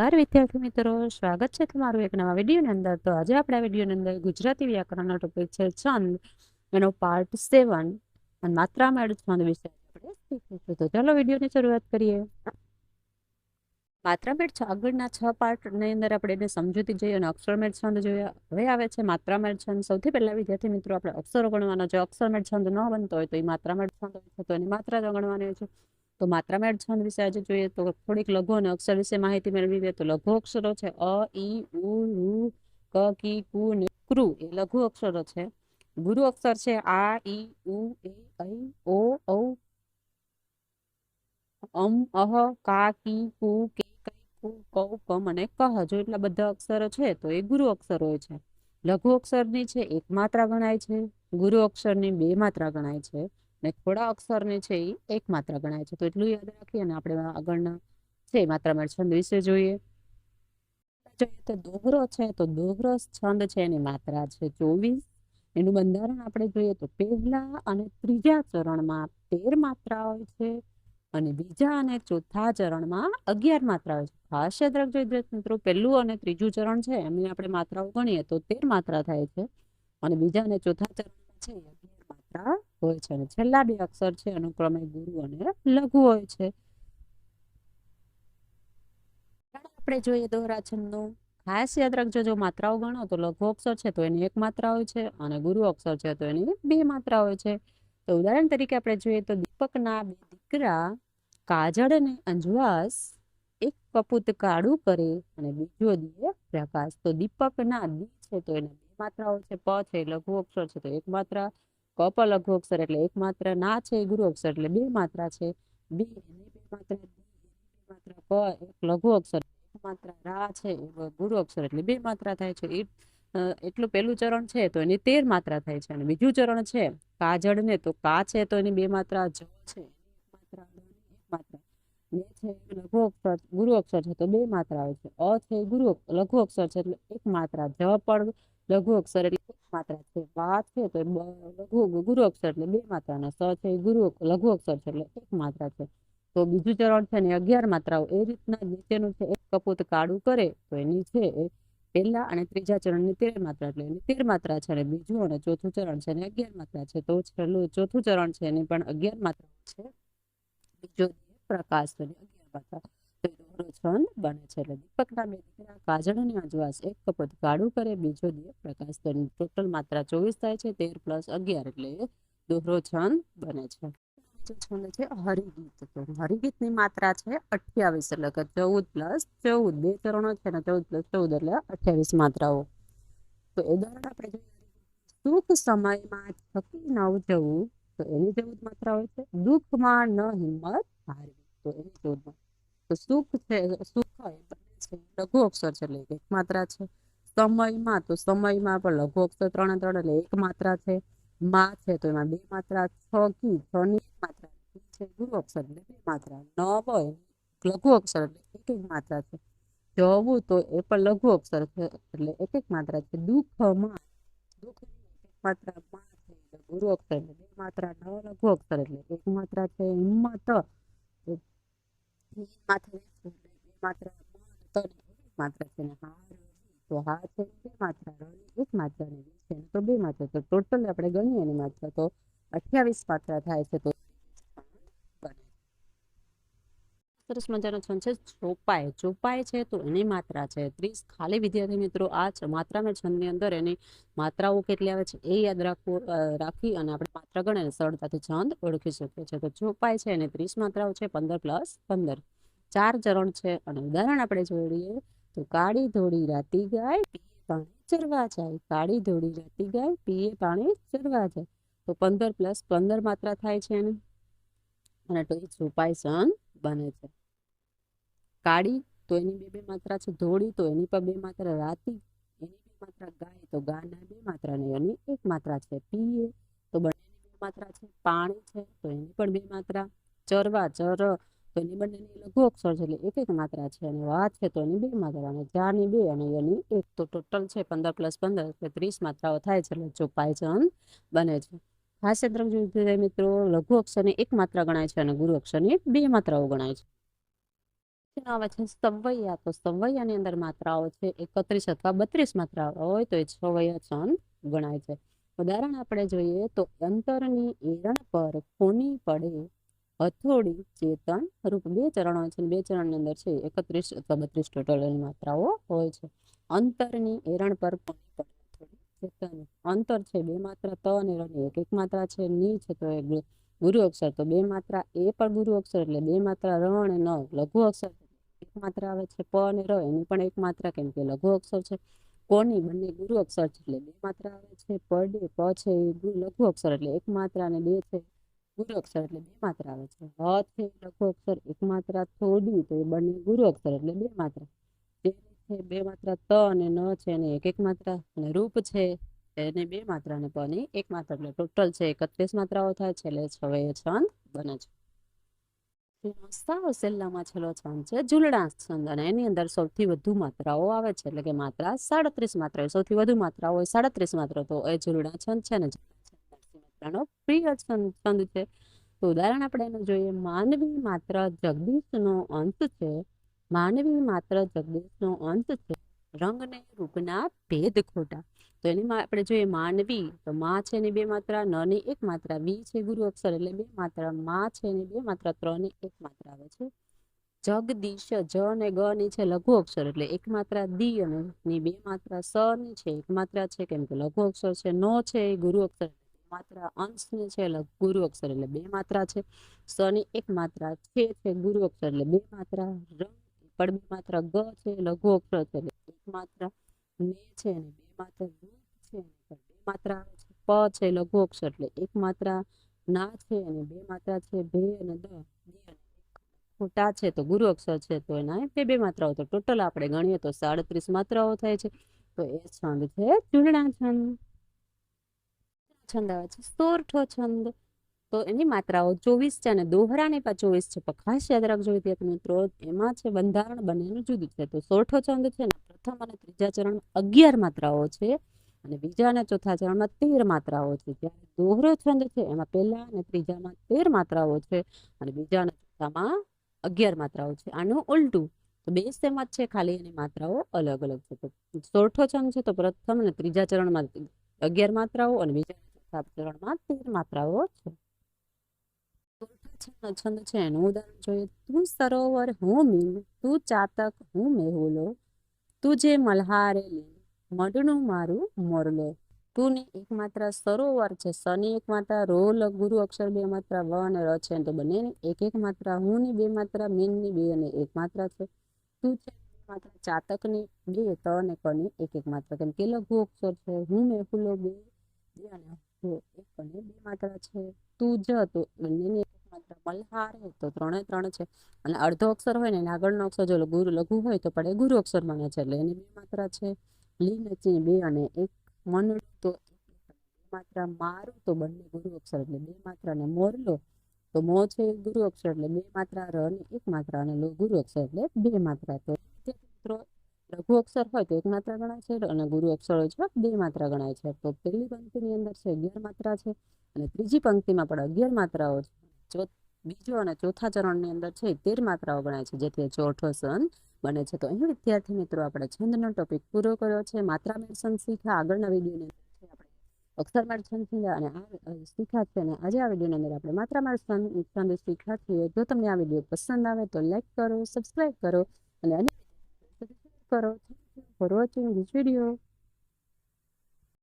નમસ્કાર, વિદ્યાર્થી મિત્રો. સ્વાગત છે તમારું એક નવા વિડીયોની અંદર. તો આજે આપણે વિડીયોની અંદર ગુજરાતી વ્યાકરણનો ટોપિક છે છંદ. એનો પાર્ટ સેવન અને માત્રા મેળ છંદ વિશે આપણે શીખીશું. તો ચાલો વિડીયોની શરૂઆત કરીએ. માત્રામેળ આગળના છ પાર્ટની અંદર આપણે એને સમજૂતી જોઈએ અને અક્ષરમેળ છંદ જોયા હવે આવે છે માત્રામેળ છંદ. સૌથી પહેલા વિદ્યાર્થી મિત્રો, આપણે અક્ષરો ગણવાનો છે. અક્ષરમેળ છંદ ન બનતો હોય તો એ માત્રામેળ છંદ હોય છે તો એની માત્રા ગણવાની હોય છે. તો માત્રા મેળ છંદ વિશે આજે જોઈએ તો થોડીક લઘુ અને અક્ષર વિશે માહિતી મેળવી લઈએ તો લઘુ અક્ષરો છે અ ઈ ઉ રૂ ક, કી, કુ ને ક્રુ એ લઘુ અક્ષરો છે. ગુરુ અક્ષર છે આ ઈ ઉ, એ, ઐ, ઓ, ઔ, અમ, અહ, કા, કી, કુ, કે કઈ કુ, કૌ, કમ અને કહ જો એટલા બધા અક્ષરો છે તો એ ગુરુ અક્ષર હોય છે. લઘુ અક્ષરની છે એક માત્રા ગણાય છે, ગુરુ અક્ષરની બે માત્રા ગણાય છે. ને થોડા અક્ષરને છે એ એક માત્રા ગણાય છે. તો એટલું યાદ રાખીએ અને આપણે આગળના છે માત્રામાં છંદ વિશે જોઈએ. દોહરો છે, તો દોહરો છંદ છે એની માત્રા છે ચોવીસ. એનું બંધારણ આપણે જોઈએ તો પહેલા અને ત્રીજા ચરણમાં તેર માત્રા હોય છે અને બીજા અને ચોથા ચરણમાં અગિયાર માત્રા હોય છે. ખાસ યાદ રાખજો વિદ્યાર્થી મિત્રો, પહેલું અને ત્રીજું ચરણ છે, એમની આપણે માત્રાઓ ગણીએ તો તેર માત્રા થાય છે. અને બીજા અને ચોથા ચરણમાં છે અગિયાર માત્રા હોય છે અને છેલ્લા બે અક્ષર છે અનુક્રમે ગુરુ અને લઘુ હોય છે. આપણે જોઈએ દોહરા છંદનું ખાસ યાદ રાખજો, જો માત્રાઓ ગણો તો લઘુ અક્ષર છે તો એની એક માત્રા હોય છે અને ગુરુ અક્ષર છે તો એની બે માત્રા હોય છે. તો ઉદાહરણ તરીકે આપણે જોઈએ તો દીપકના બે દીકરા કાજળ અને અંજવાસ એક કપૂત કાળું કરે અને બીજો દીએ પ્રકાશ. તો દીપકના દી છે તો એને બે માત્રા હોય છે, પ છે, લઘુ અક્ષર છે તો એક માત્રા કપ લઘુ અક્ષર એટલે એક માત્ર ના છે એ ગુરુ અક્ષર એટલે બે માત્રા છે. બે એની બે માત્રા માત્ર ક એક લઘુ અક્ષર માત્રા, રા છે ગુરુ અક્ષર એટલે બે માત્રા થાય છે. એ એટલું પહેલું ચરણ છે તો એની તેર માત્રા થાય છે અને બીજું ચરણ છે કાજળ ને તો કા છે તો એની બે માત્રા જ છે એક માત્રા એક માત્રા ને છે લઘુ અક્ષર, ગુરુ અક્ષર છે તો બે માત્રા આવે છે. અ છે ગુરુ, લઘુ અક્ષર છે એટલે એક માત્રા. જ પણ લઘુ અક્ષર એટલે એક માત્રા છે. વા છે તો લઘુ, ગુરુ અક્ષર એટલે બે માત્રા અને સ છે ગુરુ, લઘુ અક્ષર છે એટલે એક માત્રા છે. તો બીજું ચરણ છે ને અગિયાર માત્રાઓ. એ રીતના નીચેનું છે, એક કપૂત કાળું કરે તો એની છે એ પહેલા અને ત્રીજા ચરણની તેર માત્રા એટલે એની તેર માત્રા છે અને બીજું અને ચોથું ચરણ છે ને અગિયાર માત્રા છે. તો છેલ્લું ચોથું ચરણ છે એની પણ અગિયાર માત્રા છે. બીજો પ્રકાશ બને છે. એટલે દીપકના બે દીકરા કાજળની અજવાસ એક કપૂત કાળું કરે, બીજો દિયે પ્રકાશ તો ટોટલ માત્રા ચોવીસ થાય છે. તેર પ્લસ અગિયાર એટલે દોહરો છંદ બને છે. છે હરિગીત. તો હરિગીતની ચૌદ બે ચરણો છે ને ચૌદ પ્લસ ચૌદ એટલે અઠ્યાવીસ માત્રાઓ. તો આપણે સુખ સમયમાં થકી ન જવું. તો એની ચૌદ માત્રા હોય છે. દુઃખમાં ન હિંમત હારવી. તો એ ચૌદ તો સુખ છે સુખ છે લઘુ અક્ષર છે એટલે એક માત્રા છે સમયમાં તો સમયમાં પણ લઘુ અક્ષર ત્રણે ત્રણ એટલે એક માત્રા છે માં છે તો એમાં બે માત્રા છ કી છ ની માત્રા છે ગુરુ અક્ષર એટલે બે માત્રા ન હોય લઘુ અક્ષર એટલે એક એક માત્રા છે જવું તો એ પણ લઘુ અક્ષર છે એટલે એક એક માત્રા છે દુઃખમાં દુઃખ એક માત્રા માં છે ગુરુ અક્ષર એટલે બે માત્રા ન લઘુ અક્ષર એટલે એક માત્રા છે હિંમત માથે માત્ર માત્રા છે ને હાર તો હા છે બે માત્રા રની એક માત્રા ને છે તો બે માત્રા તો ટોટલ આપણે ગણીએ એની માત્રા તો અઠ્યાવીસ માત્રા થાય છે તો સરસ મજાનો છંદ છે. ચોપાય ચોપાય છે તો એની માત્રા છે. ત્રીસ ખાલી વિદ્યાર્થી મિત્રો, આ માત્રાના છંદની અંદર એની માત્રાઓ કેટલી આવે છે એ યાદ રાખવું રાખી અને આપણે માત્રા ગણે સરળતાથી છંદ ઓળખી શકીએ છીએ. તો ચોપાય છે અને ત્રીસ માત્રાઓ છે, પંદર પ્લસ પંદર. ચાર ચરણ છે અને ઉદાહરણ આપણે જોઈએ તો કાળી ધોળી રાતી ગાય પાણી ચરવા જાય. કાળી ધોળી રાતી ગાય, પીએ પાણી ચરવા જાય. તો પંદર પ્લસ પંદર માત્રા થાય છે એને. અને તો એ છુપાય સન બને છે. કાળી, તો એની બે બે માત્રા છે, ધોળી, તો એની પર બે માત્રા રાતી, એની બે માત્રા ગાય, તો ગાના બે માત્રા ને એની એક માત્રા છે પીએ, તો બંનેની બે માત્રા છે પાણી છે, તો એની પણ બે માત્રા, ચરવા, ચર, તો એની બંનેની લઘુ અક્ષર છે એટલે એક એક માત્રા છે, અને વાત છે તો એની બે માત્રા, અને જાની બે, અને એની એક, તો ટોટલ છે પંદર પ્લસ પંદર, એટલે ત્રીસ માત્રાઓ થાય છે, એટલે ચોપાઈ ચંદ બને છે. ખાસ યાદ મિત્રો, લઘુ અક્ષરની એક માત્રા ગણાય છે, અને ગુરુ અક્ષરની બે માત્રાઓ ગણાય છે. આવે છે, સવૈયા તો સવૈયાની અંદર માત્રાઓ છે, એકત્રીસ અથવા બત્રીસ માત્રાઓ હોય તો એ છવૈયા છંદ ગણાય છે. ઉદાહરણ આપણે જોઈએ તો અંતરની એરણ પર કોની પડે હથોડી ચેતન રૂપ બે ચરણો છે, બે ચરણની અંદર છે, એકત્રીસ અથવા બત્રીસ ટોટલ માત્રાઓ હોય છે. અંતરની એરણ પર કોની પડે હથોડી ચેતન? અંતર છે, બે માત્રા ત અને રણ એક એક માત્રા છે, ની છે તો ગુરુ અક્ષર. તો બે માત્રા એ પણ ગુરુ અક્ષર એટલે બે માત્રા રણ ન, લઘુ અક્ષર. એક આવે છે, પ અને ર, એની પણ એક કેમ કે લઘુ અક્ષર છે. કોની બંને ગુરુ અક્ષર છે, એટલે બે માત્ર આવે છે પડે પ છે, એ લઘુ અક્ષર, એટલે એક માત્ર અને બે છે, ગુરુ અક્ષર, એટલે બે માત્ર આવે છે. હ છે લઘુ અક્ષર એક માત્ર થોડી તો એ બંને ગુરુ અક્ષર, એટલે બે માત્ર છે બે માત્ર ત અને ન છે, એને એક એક માત્ર અને રૂપ છે, એને બે માત્રા અને પની એક માત્રા એટલે ટોટલ છે એકત્રીસ માત્રાઓ થાય છે, એટલે છવે છંદ બને છે. સાવ છેલ્લામાં છેલ્લો છંદ છે. ઝૂલડાંસ છંદ અને એની અંદર સૌથી વધુ માત્રાઓ આવે છે. એટલે કે માત્રા સાડત્રીસ માત્રા. સૌથી વધુ માત્રાઓ હોય સાડત્રીસ માત્રા. તો એ ઝૂલડા છંદ છે ને માત્રાનો પ્રિય છંદ છંદ છે. તો ઉદાહરણ આપણે એનું જોઈએ. માનવી માત્ર જગદીશનો અંત છે. માનવી માત્ર જગદીશનો અંત છે. રંગને રૂપના ભેદ ખોટા. તો એની આપણે જોઈએ માનવી, તો માં છે ને બે માત્રા, ન ની એક માત્રા. વી છે ગુરુ અક્ષર એટલે બે માત્રા. માં છે ને બે માત્રા. ત્રણ એક માત્રા આવે છે. જગદીશ જ અને ગ ની છે લઘુ અક્ષર એટલે એક માત્રા દી અને ની બે માત્રા સ ની છે એક માત્રા છે. કેમ કે લઘુ અક્ષર છે નો છે એ ગુરુ અક્ષર માત્રા. અંશની છે ગુરુ અક્ષર એટલે બે માત્રા છે. સ ની એક માત્રા, છે છે ગુરુ અક્ષર એટલે બે માત્રા. રંગ પણ માત્રા ગ છે, લઘુ અક્ષર છે એક માત્ર ને છે અને બે માત્રા છે બે માત્ર પ છે, લઘુ અક્ષર, એટલે એક માત્ર ના છે અને બે માત્ર છે, ભે અને દ ખોટા છે તો ગુરુ અક્ષર છે તો એના બે બે માત્રાઓ તો ટોટલ આપણે ગણીએ તો સાડત્રીસ માત્રાઓ થાય છે. તો એ છંદ છે ચૂંટણા છંદ છંદ આવે છે સોરઠો છંદ. તો એની માત્રાઓ ચોવીસ છે અને દોહરાની પણ ચોવીસ છે. પણ ખાસ યાદ રાખજો વિદ્યાર્થી મિત્રો, એમાં છે બંધારણ બંનેનું જુદું છે. તો સોઠો છંદ છે ને, પ્રથમ અને ત્રીજા ચરણમાં અગિયાર માત્રાઓ છે અને બીજા અને ચોથા ચરણમાં તેર માત્રાઓ છે. જ્યારે દોહરો છંદ છે, એમાં પહેલા અને ત્રીજામાં તેર માત્રાઓ છે અને બીજા અને ચોથામાં અગિયાર માત્રાઓ છે. આનું ઉલટું, તો બે સેમ જ છે, ખાલી એની માત્રાઓ અલગ અલગ છે. તો સોઠો છંદ છે, તો પ્રથમ અને ત્રીજા ચરણમાં અગિયાર માત્રાઓ અને બીજા ચોથા ચરણમાં તેર માત્રાઓ છે. સોરઠા છંદ છે. એનું ઉદાહરણ જોઈએ તું સરોવર હું મીન તું ચાતક હું મેહુલો, તું જે મલ્હારે લીન મડનું મારું મોરલો. તુંની એક માત્ર સરોવર છે સની એક માત્ર રો લ ગુરુ અક્ષર બે માત્ર વ અને ર છે. તો બંને એક એક માત્ર હું ની બે માત્ર મીનની બે અને એક માત્ર છે. તું છે બે ચાતક ચાતકની બે ત અને ક ની એક એક માત્ર કેમ કે લઘુ અક્ષર છે, હું મેહુલો બે બે અને એક અને બે માત્ર છે. તું જ, તો માત્રા મલ્હારે તો ત્રણે ત્રણ છે. અને અડધો અક્ષર હોય ને આગળનો અક્ષર જો ગુરુ લઘુ હોય તો પડે ગુરુ અક્ષર બને છે. એટલે એની બે માત્રા છે. લી નચી બે અને એક મન તો માત્રા. મારું તો બંને ગુરુ અક્ષર. એટલે બે માત્રા અને મોરલો તો મો છે ગુરુ અક્ષર. એટલે બે માત્રા ર અને એક માત્રા અને ગુરુ અક્ષર. એટલે બે માત્રા. તો મિત્રો લઘુ અક્ષર હોય તો એક માત્રા ગણાય છે અને ગુરુ અક્ષર હોય છે બે માત્રા ગણાય છે. તો પહેલી પંક્તિની અંદર છે અગિયાર માત્રા છે અને ત્રીજી પંક્તિમાં પણ અગિયાર માત્રાઓ છે. ચો બીજો અને ચોથા ચરણની અંદર છે તેર માત્રાઓ ગણાય છે, જેથી ચોથો સંત બને છે. તો અહીં વિદ્યાર્થી મિત્રો આપણે છંદનો ટોપિક પૂરો કર્યો છે. માત્રા મેળ શીખા. આગળના વિડીયોની અંદર આપણે અક્ષર મેળ છંદ શીખ્યા અને આ શીખા છે અને આજે આ વિડીયોની અંદર આપણે માત્રા મેળ છંદ શીખા છીએ. જો તમને આ વીડિયો પસંદ આવે તો લાઈક કરો, સબસ્ક્રાઈબ કરો અને અન્ય કરો. For watching this video.